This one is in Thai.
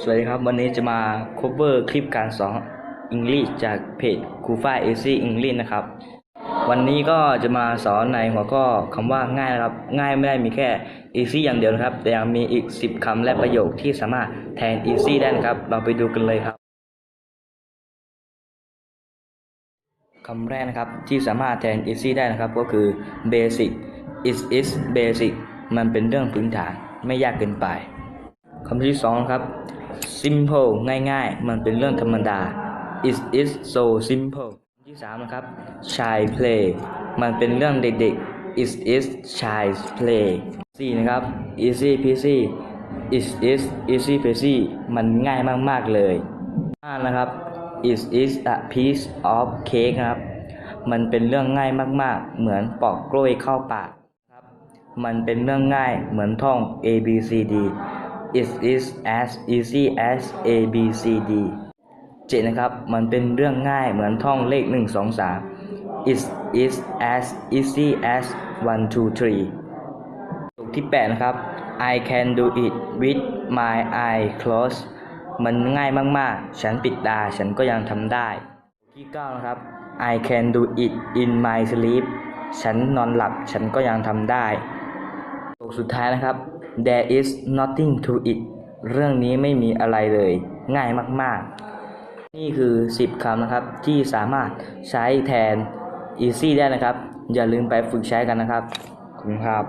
สวัสดีครับ วันนี้จะมา cover คลิปการสอน English จากเพจครูฝ้าย Easy English นะครับ วันนี้ก็จะมาสอนในหัวข้อคำว่าง่ายนะครับ ง่ายไม่ได้มีแค่ easy อย่างเดียวนะครับ แต่ยังมีอีก 10คำและประโยคที่สามารถแทน easy ได้นะครับ เราไปดูกันเลยครับคำแรกนะครับที่สามารถแทน easy ได้นะครับก็คือ basic is is basic มันเป็นเรื่องพื้นฐานไม่ยากเกินไปคำที่สองครับ simple ง่ายๆ มันเป็นเรื่องธรรมดา it is so simple ที่สามนะครับ child play มันเป็นเรื่องเด็กๆ it is child play สี่นะครับ easy peasy it is easy peasy มันง่ายมากๆเลยห้านะครับ it is a piece of cake นะครับ มันเป็นเรื่องง่ายมากๆ เหมือนปอกกล้วยเข้าปากครับ มันเป็นเรื่องง่ายเหมือนท่อง A B C D it is as easy as A B C D เจ็ดนะครับ มันเป็นเรื่องง่ายเหมือนท่องเลข 1 2 3 it is as easy as 1 2 3ถูกที่ 8 นะครับ I can do it with my eye closed มันง่ายมากๆ ฉันปิดตาฉันก็ยังทำได้ ที่ 9 นะครับ I can do it in my sleep ฉันนอนหลับฉันก็ยังทำได้ตัวสุดท้ายนะครับ there is nothing to it เรื่องนี้ไม่มีอะไรเลย ง่ายมากๆ นี่คือ 10คำนะครับ ที่สามารถใช้แทน easy ได้นะครับ อย่าลืมไปฝึกใช้กันนะครับขอบคุณครับ